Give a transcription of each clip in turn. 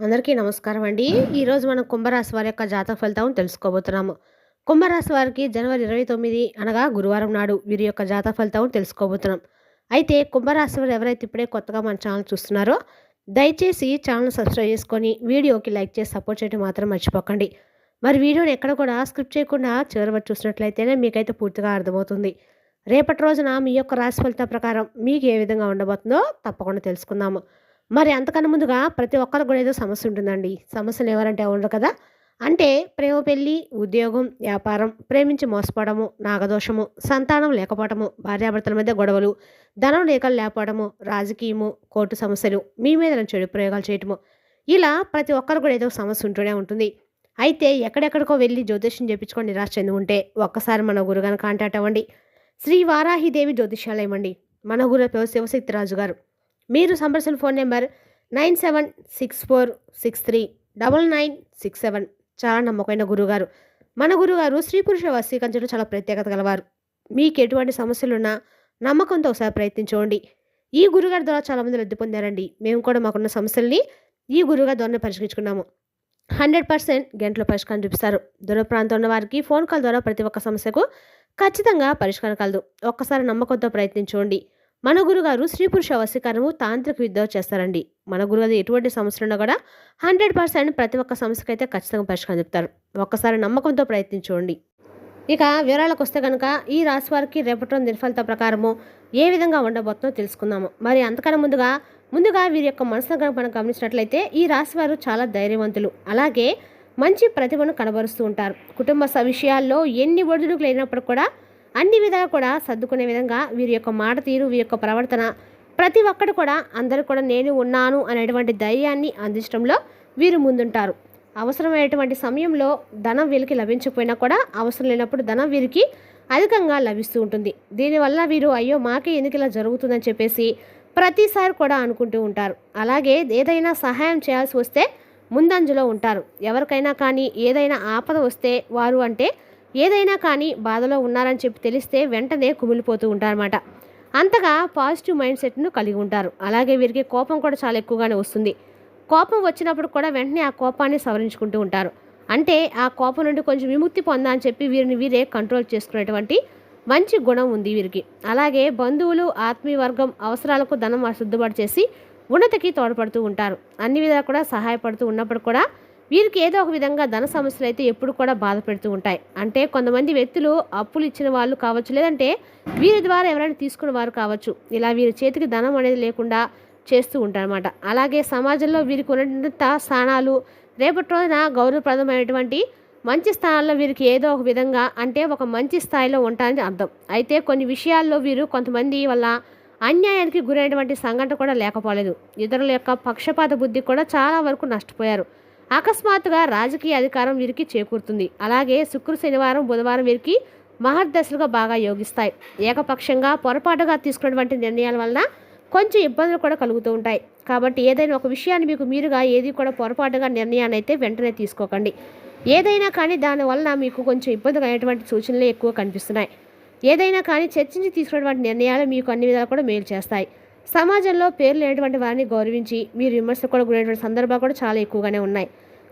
అందరికీ నమస్కారం అండి. ఈరోజు మనం కుంభరాశి వారి యొక్క జాతక ఫలితం తెలుసుకోబోతున్నాము. కుంభరాశి వారికి జనవరి 29 అనగా గురువారం నాడు వీరి యొక్క జాతక ఫలితం తెలుసుకోబోతున్నాం. అయితే కుంభరాశి వారు ఎవరైతే ఇప్పుడే కొత్తగా మన ఛానల్ చూస్తున్నారో దయచేసి ఛానల్ సబ్స్క్రైబ్ చేసుకొని వీడియోకి లైక్ చేసి సపోర్ట్ చేయడం మాత్రం మర్చిపోకండి. మరి వీడియోని ఎక్కడ కూడా స్క్రిప్ట్ చేయకుండా చివరి వరకు చూసినట్లయితేనే మీకైతే పూర్తిగా అర్థమవుతుంది. రేపటి రోజున మీ యొక్క రాశి ఫలితం ప్రకారం మీకు ఏ విధంగా ఉండబోతుందో తప్పకుండా తెలుసుకుందాము. మరి అంతకన్నా ముందుగా ప్రతి ఒక్కరికి కూడా ఏదో సమస్య ఉంటుందండి. సమస్యలు ఎవరంటే ఉండరు కదా! అంటే ప్రేమ పెళ్ళి ఉద్యోగం, వ్యాపారం, ప్రేమించి మోసపోవడము, నాగదోషము, సంతానం లేకపోవడము, భార్యాభర్తల మధ్య గొడవలు, ధనం రేఖలు లేకపోవడము, రాజకీయము, కోర్టు సమస్యలు, మీ మీద చెడు ప్రయోగాలు చేయటము. ఇలా ప్రతి ఒక్కరు కూడా ఏదో సమస్య ఉంటూనే ఉంటుంది. అయితే ఎక్కడెక్కడికో వెళ్ళి జ్యోతిష్యం చేపించుకొని నిరాశ చెంది ఉంటే ఒక్కసారి మన గురుగాను కాంటాక్ట్ అవ్వండి. శ్రీ వారాహిదేవి జ్యోతిష్యాలయం అండి. మన గురు శివశక్తిరాజు గారు. మీరు సంప్రదించిన ఫోన్ నెంబర్ 9764639967 చాలా నమ్మకమైన గురుగారు. మన గురుగారు స్త్రీ పురుష వశీకరించడం చాలా ప్రత్యేకత గలవారు. మీకు ఎటువంటి సమస్యలున్నా నమ్మకంతో ఒకసారి ప్రయత్నించుకోండి. ఈ గురుగారి ద్వారా చాలామంది లబ్ధి పొందారండి. మేము కూడా మాకున్న సమస్యల్ని ఈ గురుగారి ద్వారా పరిష్కరించుకున్నాము. 100% గంటలో పరిష్కారం చూపిస్తారు. దూర ప్రాంతం ఉన్న వారికి ఫోన్ కాల్ ద్వారా ప్రతి ఒక్క సమస్యకు ఖచ్చితంగా పరిష్కారం కలదు. ఒక్కసారి నమ్మకంతో ప్రయత్నించుకోండి. మన గురుగారు స్త్రీ పురుష వశీకరణము తాంత్రిక విద్య చేస్తారండి. మన గురుగారు ఎటువంటి సమస్యలున్నా కూడా 100% ప్రతి ఒక్క సమస్యకైతే ఖచ్చితంగా పరిష్కారం చెప్తారు. ఒక్కసారి నమ్మకంతో ప్రయత్నించండి ఇక వివరాలకు వస్తే కనుక ఈ రాశి వారికి రేపటి నిర్ఫలిత ప్రకారము ఏ విధంగా ఉండబోతుందో తెలుసుకుందాము. మరి అంతకన్నా ముందుగా ముందుగా వీరి యొక్క మనసును కనుక మనం గమనించినట్లయితే ఈ రాశి వారు చాలా ధైర్యవంతులు. అలాగే మంచి ప్రతిభను కనబరుస్తూ ఉంటారు. కుటుంబ స విషయాల్లో ఎన్ని ఒడిదుడుకులు లేనప్పుడు కూడా అన్ని విధాలు కూడా సర్దుకునే విధంగా వీరి యొక్క మాట తీరు, వీరి యొక్క ప్రవర్తన ప్రతి ఒక్కటి కూడా అందరూ కూడా నేను ఉన్నాను అనేటువంటి ధైర్యాన్ని అందించడంలో వీరు ముందుంటారు. అవసరమైనటువంటి సమయంలో ధనం వీరికి లభించకపోయినా కూడా అవసరం లేనప్పుడు ధనం వీరికి అధికంగా లభిస్తూ ఉంటుంది. దీనివల్ల వీరు అయ్యో మాకే ఎందుకు ఇలా జరుగుతుందని చెప్పేసి ప్రతిసారి కూడా అనుకుంటూ ఉంటారు. అలాగే ఏదైనా సహాయం చేయాల్సి వస్తే ముందంజలో ఉంటారు. ఎవరికైనా కానీ ఏదైనా ఆపద వస్తే వారు అంటే ఏదైనా కానీ బాధలో ఉన్నారని చెప్పి తెలిస్తే వెంటనే కుమిలిపోతూ ఉంటారన్నమాట. అంతగా పాజిటివ్ మైండ్ సెట్‌ను కలిగి ఉంటారు. అలాగే వీరికి కోపం కూడా చాలా ఎక్కువగానే వస్తుంది. కోపం వచ్చినప్పుడు కూడా వెంటనే ఆ కోపాన్ని సవరించుకుంటూ ఉంటారు. అంటే ఆ కోపం నుండి కొంచెం విముక్తి పొందా అని చెప్పి వీరిని వీరే కంట్రోల్ చేసుకునేటువంటి మంచి గుణం ఉంది వీరికి. అలాగే బంధువులు, ఆత్మీయవర్గం అవసరాలకు ధనం సర్దుబాటు చేసి ఉన్నతికి తోడ్పడుతూ ఉంటారు. అన్ని విధాలు కూడా సహాయపడుతూ ఉన్నప్పుడు కూడా వీరికి ఏదో ఒక విధంగా ధన సమస్యలు అయితే ఎప్పుడు కూడా బాధ పెడుతూ ఉంటాయి. అంటే కొంతమంది వ్యక్తులు అప్పులు ఇచ్చిన వాళ్ళు కావచ్చు, లేదంటే వీరి ద్వారా ఎవరైనా తీసుకున్న వారు కావచ్చు. ఇలా వీరి చేతికి ధనం అనేది లేకుండా చేస్తూ ఉంటారన్నమాట. అలాగే సమాజంలో వీరికి ఉన్నంత స్థానాలు రేపటి రోజున గౌరవప్రదమైనటువంటి మంచి స్థానాల్లో వీరికి ఏదో ఒక విధంగా అంటే ఒక మంచి స్థాయిలో ఉంటారని అర్థం. అయితే కొన్ని విషయాల్లో వీరు కొంతమంది వల్ల అన్యాయానికి గురైనటువంటి సంఘటన కూడా లేకపోలేదు. ఇతరుల యొక్క పక్షపాత బుద్ధి కూడా చాలా వరకు నష్టపోయారు. అకస్మాత్తుగా రాజకీయ అధికారం వీరికి చేకూరుతుంది. అలాగే శుక్ర, శనివారం, బుధవారం వీరికి మహర్దశలుగా బాగా యోగిస్తాయి. ఏకపక్షంగా పొరపాటుగా తీసుకున్నటువంటి నిర్ణయాల వలన కొంచెం ఇబ్బందులు కూడా కలుగుతూ ఉంటాయి. కాబట్టి ఏదైనా ఒక విషయాన్ని మీకు మీరుగా ఏది కూడా పొరపాటుగా నిర్ణయాన్ని అయితే వెంటనే తీసుకోకండి. ఏదైనా కానీ దానివల్ల మీకు కొంచెం ఇబ్బంది అయినటువంటి సూచనలే ఎక్కువ కనిపిస్తున్నాయి. ఏదైనా కానీ చర్చించి తీసుకున్నటువంటి నిర్ణయాలు మీకు అన్ని విధాలు కూడా మేలు చేస్తాయి. సమాజంలో పేరు లేనటువంటి వారిని గౌరవించి మీరు విమర్శకు కూడా గురైనటువంటి సందర్భాలు కూడా చాలా ఎక్కువగానే ఉన్నాయి.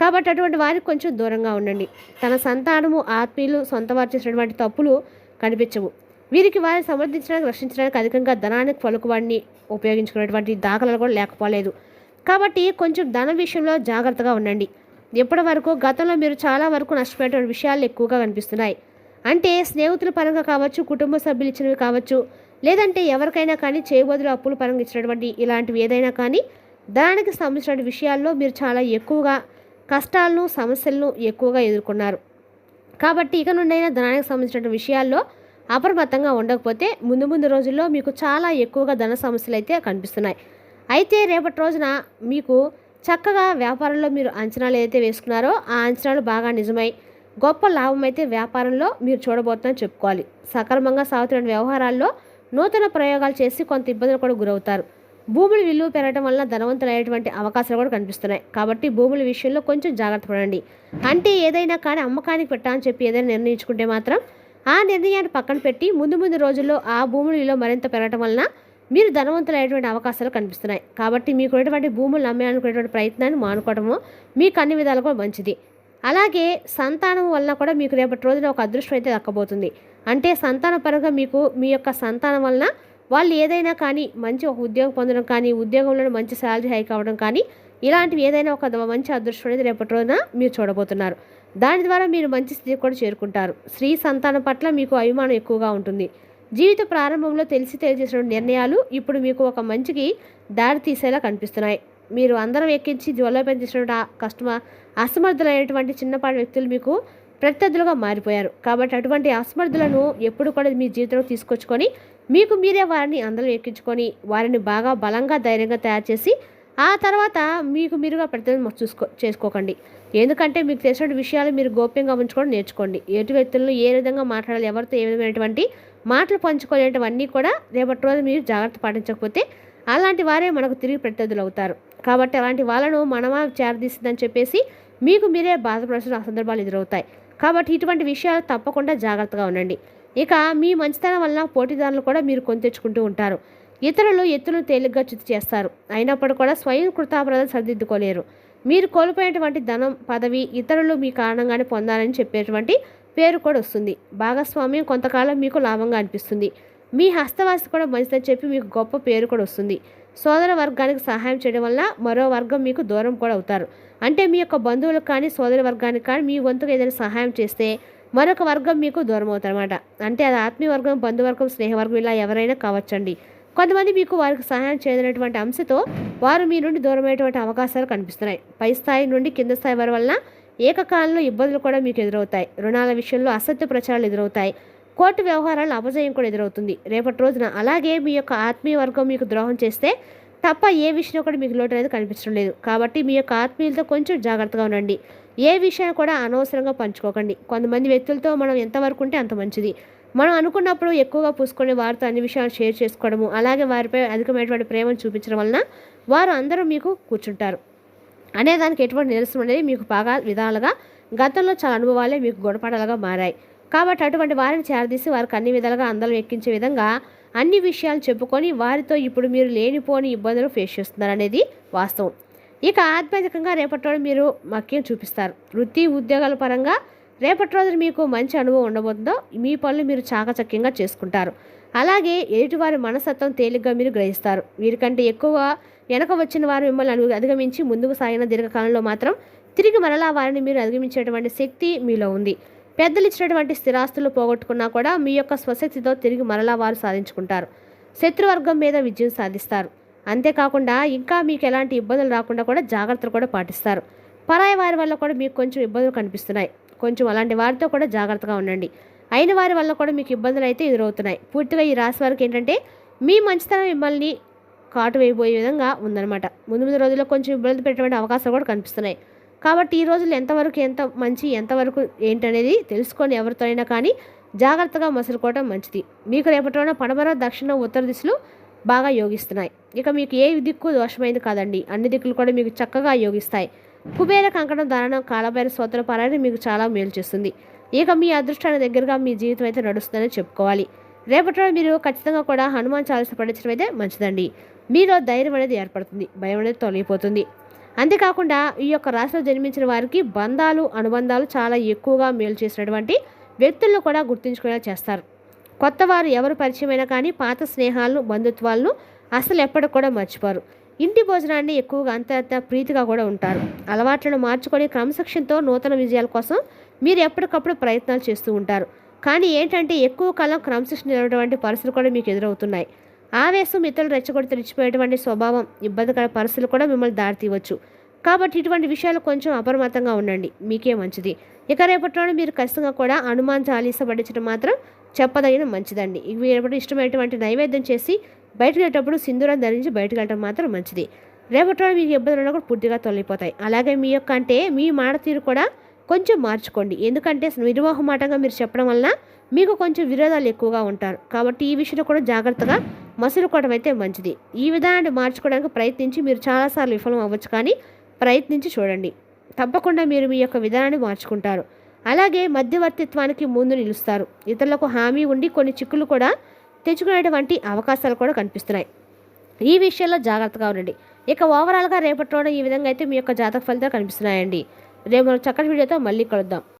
కాబట్టి అటువంటి వారికి కొంచెం దూరంగా ఉండండి. తన సంతానము, ఆత్మీయులు, సొంతవారు చేసినటువంటి తప్పులు కనిపించవు. వీరికి వారిని సమర్థించడానికి, రక్షించడానికి అధికంగా ధనానికి పలుకువాడిని ఉపయోగించుకునేటువంటి దాఖలాలు కూడా లేకపోలేదు. కాబట్టి కొంచెం ధనం విషయంలో జాగ్రత్తగా ఉండండి. ఇప్పటి వరకు గతంలో మీరు చాలా వరకు నష్టపోయినటువంటి విషయాలు ఎక్కువగా కనిపిస్తున్నాయి. అంటే స్నేహితుల పరంగా కావచ్చు, కుటుంబ సభ్యులు ఇచ్చినవి కావచ్చు, లేదంటే ఎవరికైనా కానీ చేయబదులు అప్పుల పరంగా ఇచ్చినటువంటి ఇలాంటివి ఏదైనా కానీ ధనానికి సంబంధించిన విషయాల్లో మీరు చాలా ఎక్కువగా కష్టాలను, సమస్యలను ఎక్కువగా ఎదుర్కొన్నారు. కాబట్టి ఇక నుండైనా ధనానికి సంబంధించిన విషయాల్లో అప్రమత్తంగా ఉండకపోతే ముందు ముందు రోజుల్లో మీకు చాలా ఎక్కువగా ధన సమస్యలు అయితే కనిపిస్తున్నాయి. అయితే రేపటి రోజున మీకు చక్కగా వ్యాపారంలో మీరు అంచనాలు ఏదైతే వేసుకున్నారో ఆ అంచనాలు బాగా నిజమై గొప్ప లాభం అయితే వ్యాపారంలో మీరు చూడబోతున్నారని చెప్పుకోవాలి. సక్రమంగా సాగుతున్న వ్యవహారాల్లో నూతన ప్రయోగాలు చేసి కొంత ఇబ్బందులకు కూడా గురవుతారు. భూముల విలువ పెరగడం వలన ధనవంతులయ్యేటువంటి అవకాశాలు కూడా కనిపిస్తున్నాయి. కాబట్టి భూముల విషయంలో కొంచెం జాగ్రత్త పడండి. అంటే ఏదైనా కానీ అమ్మకానికి పెట్టాలని చెప్పి ఏదైనా నిర్ణయించుకుంటే మాత్రం ఆ నిర్ణయాన్ని పక్కన పెట్టి ముందు ముందు రోజుల్లో ఆ భూముల విలువ మరింత పెరగడం వలన మీరు ధనవంతులైనటువంటి అవకాశాలు కనిపిస్తున్నాయి కాబట్టి మీకు ఉన్నటువంటి భూములు అమ్మేయాలనుకునేటువంటి ప్రయత్నాన్ని మానుకోవడము మీకు అన్ని విధాలు కూడా మంచిది అలాగే సంతానం వలన కూడా మీకు రేపటి రోజున ఒక అదృష్టం అయితే దక్కబోతుంది అంటే సంతాన పరంగా మీకు మీ యొక్క సంతానం వలన వాళ్ళు ఏదైనా కానీ మంచి ఒక ఉద్యోగం పొందడం కానీ ఉద్యోగంలో మంచి శాలరీ హైక్ అవ్వడం కానీ ఇలాంటివి ఏదైనా ఒక మంచి అదృష్టం అనేది రేపటి రోజున మీరు చూడబోతున్నారు. దాని ద్వారా మీరు మంచి స్థితికి కూడా చేరుకుంటారు. స్త్రీ సంతానం పట్ల మీకు అభిమానం ఎక్కువగా ఉంటుంది. జీవిత ప్రారంభంలో తెలిసి తెలియజేసిన నిర్ణయాలు ఇప్పుడు మీకు ఒక మంచికి దారి తీసేలా కనిపిస్తున్నాయి. మీరు అందరం ఎక్కించి డెవలప్మెంట్ చేసినటువంటి కష్టమ కస్టమర్ అసమర్థులైనటువంటి చిన్నపాటి వ్యక్తులు మీకు ప్రత్యర్థులుగా మారిపోయారు. కాబట్టి అటువంటి అసమర్థులను ఎప్పుడు కూడా మీ జీవితంలో తీసుకొచ్చుకొని మీకు మీరే వారిని అందరూ ఎక్కించుకొని వారిని బాగా బలంగా ధైర్యంగా తయారు చేసి ఆ తర్వాత మీకు మీరుగా ప్రతిదీ చూసుకో చేసుకోకండి. ఎందుకంటే మీకు తెలిసిన విషయాలు మీరు గోప్యంగా ఉంచుకోవడం నేర్చుకోండి. ఎటు వ్యక్తులను ఏ విధంగా మాట్లాడాలి ఎవరితో ఏ విధమైనటువంటి మాటలు పంచుకోలేనివన్నీ కూడా రేపటి రోజు మీరు జాగ్రత్త పాటించకపోతే అలాంటి వారే మనకు తిరిగి ప్రత్యర్థులు అవుతారు. కాబట్టి అలాంటి వాళ్ళను మనమా చేరదీసిందని చెప్పేసి మీకు మీరే బాధపడాల్సిన సందర్భాలు ఎదురవుతాయి. కాబట్టి ఇటువంటి విషయాలు తప్పకుండా జాగ్రత్తగా ఉండండి. ఇక మీ మంచితనం వలన పోటీదారులు కూడా మీరు కొని తెచ్చుకుంటూ ఉంటారు. ఇతరులు ఎత్తులను తేలిగ్గా చుత్తు చేస్తారు. అయినప్పుడు కూడా స్వయం కృతాపరాధం సరిదిద్దుకోలేరు. మీరు కోల్పోయినటువంటి ధనం పదవి ఇతరులు మీ కారణంగానే పొందాలని చెప్పేటువంటి పేరు కూడా వస్తుంది. భాగస్వామ్యం కొంతకాలం మీకు లాభంగా అనిపిస్తుంది. మీ హస్తవాసి కూడా మంచిదని చెప్పి మీకు గొప్ప పేరు కూడా వస్తుంది. సోదర వర్గానికి సహాయం చేయడం వల్ల మరో వర్గం మీకు దూరం కూడా అవుతారు. అంటే మీ యొక్క బంధువులకు కానీ సోదర వర్గానికి కానీ మీ వంతుకు ఏదైనా సహాయం చేస్తే మరొక వర్గం మీకు దూరం అవుతారన్నమాట. అంటే అది ఆత్మీయ వర్గం బంధువర్గం స్నేహవర్గం ఇలా ఎవరైనా కావచ్చండి. కొంతమంది మీకు వారికి సహాయం చేయనటువంటి అంశతో వారు మీ నుండి దూరమైనటువంటి అవకాశాలు కనిపిస్తున్నాయి. పై స్థాయి నుండి కింద స్థాయి వారి వలన ఏకకాలంలో ఇబ్బందులు కూడా మీకు ఎదురవుతాయి. రుణాల విషయంలో అసత్య ప్రచారాలు ఎదురవుతాయి. కోర్టు వ్యవహారాల అపజయం కూడా ఎదురవుతుంది. రేపటి రోజున అలాగే మీ యొక్క ఆత్మీయ వర్గం మీకు ద్రోహం చేస్తే తప్ప ఏ విషయంలో కూడా మీకు లోటు అనేది కనిపించడం లేదు. కాబట్టి మీ యొక్క ఆత్మీయులతో కొంచెం జాగ్రత్తగా ఉండండి. ఏ విషయాన్ని కూడా అనవసరంగా పంచుకోకండి. కొంతమంది వ్యక్తులతో మనం ఎంతవరకు ఉంటే అంత మంచిది. మనం అనుకున్నప్పుడు ఎక్కువగా పూసుకొని వారితో అన్ని విషయాలు షేర్ చేసుకోవడము అలాగే వారిపై అధికమైనటువంటి ప్రేమను చూపించడం వలన వారు అందరూ మీకు కూర్చుంటారు. అనే దానికి ఎటువంటి నిరసన అనేది మీకు బాగా విధాలుగా గతంలో చాలా అనుభవాలే మీకు గుణపడాలుగా మారాయి. కాబట్టి అటువంటి వారిని చేరదీసి వారికి అన్ని విధాలుగా అందలం ఎక్కించే విధంగా అన్ని విషయాలు చెప్పుకొని వారితో ఇప్పుడు మీరు లేనిపోని ఇబ్బందులు ఫేస్ చేస్తున్నారు అనేది వాస్తవం. ఇక ఆధ్యాత్మికంగా రేపటి రోజు మీరు మక్యం చూపిస్తారు? వృత్తి ఉద్యోగాల పరంగా రేపటి రోజు మీకు మంచి అనుభవం ఉండబోతుందో మీ పనులు మీరు చాకచక్యంగా చేసుకుంటారు. అలాగే ఎదుటివారి మనస్తత్వం తేలిగ్గా మీరు గ్రహిస్తారు. వీరికంటే ఎక్కువ వెనక వచ్చిన వారు మిమ్మల్ని అను- అధిగమించి ముందుకు సాగిన దీర్ఘకాలంలో మాత్రం తిరిగి మరలా వారిని మీరు అధిగమించేటువంటి శక్తి మీలో ఉంది. పెద్దలు ఇచ్చినటువంటి స్థిరాస్తులు పోగొట్టుకున్నా కూడా మీ యొక్క స్వశక్తితో తిరిగి మరలా వారు సాధించుకుంటారు. శత్రువర్గం మీద విజయం సాధిస్తారు. అంతేకాకుండా ఇంకా మీకు ఎలాంటి ఇబ్బందులు రాకుండా కూడా జాగ్రత్తలు కూడా పాటిస్తారు. పరాయి వారి వల్ల కూడా మీకు కొంచెం ఇబ్బందులు కనిపిస్తున్నాయి. కొంచెం అలాంటి వారితో కూడా జాగ్రత్తగా ఉండండి. అయిన వారి వల్ల కూడా మీకు ఇబ్బందులు అయితే ఎదురవుతున్నాయి. పూర్తిగా ఈ రాశి వారికి ఏంటంటే మీ మంచితనం మిమ్మల్ని కాటు వేయబోయే విధంగా ఉందన్నమాట. ముందు ముందు రోజుల్లో కొంచెం ఇబ్బంది పెట్టేటువంటి అవకాశాలు కూడా కనిపిస్తున్నాయి. కాబట్టి ఈ రోజులు ఎంతవరకు ఎంత మంచి ఎంతవరకు ఏంటనేది తెలుసుకొని ఎవరితో అయినా కానీ జాగ్రత్తగా మసులుకోవడం మంచిది. మీకు రేపటిలోన పడమర దక్షిణ ఉత్తర దిశలు బాగా యోగిస్తున్నాయి. ఇక మీకు ఏ దిక్కు దోషమైంది కాదండి. అన్ని దిక్కులు కూడా మీకు చక్కగా యోగిస్తాయి. కుబేర కంకణం ధారణం కాలభైర స్తోత్ర పారాయణ మీకు చాలా మేలు చేస్తుంది. ఇక మీ అదృష్టానికి దగ్గరగా మీ జీవితం అయితే నడుస్తుందని చెప్పుకోవాలి. రేపటి రోజు మీరు ఖచ్చితంగా కూడా హనుమాన్ చాలీస పడించడం అయితే మంచిదండి. మీలో ధైర్యం అనేది ఏర్పడుతుంది. భయం అనేది తొలగిపోతుంది. అంతేకాకుండా ఈ యొక్క రాశిలో జన్మించిన వారికి బంధాలు అనుబంధాలు చాలా ఎక్కువగా మేలు చేసినటువంటి వ్యక్తులను కూడా గుర్తుంచుకునేలా చేస్తారు. కొత్త వారు ఎవరు పరిచయమైనా కానీ పాత స్నేహాలను బంధుత్వాలను అసలు ఎప్పటికి కూడా మర్చిపోరు. ఇంటి భోజనాన్ని ఎక్కువగా అంత అంత ప్రీతిగా కూడా ఉంటారు. అలవాట్లను మార్చుకొని క్రమశిక్షణతో నూతన విజయాల కోసం మీరు ఎప్పటికప్పుడు ప్రయత్నాలు చేస్తూ ఉంటారు. కానీ ఏంటంటే ఎక్కువ కాలం క్రమశిక్షణ నిలవటువంటి పరిస్థితులు కూడా మీకు ఎదురవుతున్నాయి. ఆవేశం ఇతరులు రెచ్చగొడి తెరిచిపోయేటువంటి స్వభావం ఇబ్బందికర పరిస్థితులు కూడా మిమ్మల్ని దారితీయవచ్చు. కాబట్టి ఇటువంటి విషయాలు కొంచెం అప్రమత్తంగా ఉండండి. మీకే మంచిది. ఇక రేపటిలోనే మీరు ఖచ్చితంగా కూడా హనుమాన్ చాలీస పడించడం మాత్రం చెప్పదగిన మంచిదండి. ఇవి రేపటి ఇష్టమైనటువంటి నైవేద్యం చేసి బయటకు వెళ్ళేటప్పుడు సింధూరం ధరించి బయటకు వెళ్ళడం మాత్రం మంచిది. రేపటిలో మీకు ఇబ్బందులు కూడా పూర్తిగా తొలగిపోతాయి. అలాగే మీ యొక్క అంటే మీ మాట తీరు కూడా కొంచెం మార్చుకోండి. ఎందుకంటే నిర్వాహమాటంగా మీరు చెప్పడం వలన మీకు కొంచెం విరోధాలు ఎక్కువగా ఉంటారు. కాబట్టి ఈ విషయంలో కూడా జాగ్రత్తగా మసులుకోవడం అయితే మంచిది. ఈ విధానాన్ని మార్చుకోవడానికి ప్రయత్నించి మీరు చాలాసార్లు విఫలం అవ్వచ్చు కానీ ప్రయత్నించి చూడండి. తప్పకుండా మీరు మీ యొక్క విధానాన్ని మార్చుకుంటారు. అలాగే మధ్యవర్తిత్వానికి ముందు నిలుస్తారు. ఇతరులకు హామీ ఉండి కొన్ని చిక్కులు కూడా తెచ్చుకునేటువంటి అవకాశాలు కూడా కనిపిస్తున్నాయి. ఈ విషయంలో జాగ్రత్తగా ఉండండి. ఇక ఓవరాల్గా రేపటి రోజున ఈ విధంగా అయితే మీ యొక్క జాతక ఫలితాలు కనిపిస్తున్నాయండి. రేపు చక్కటి వీడియోతో మళ్ళీ కలుద్దాం.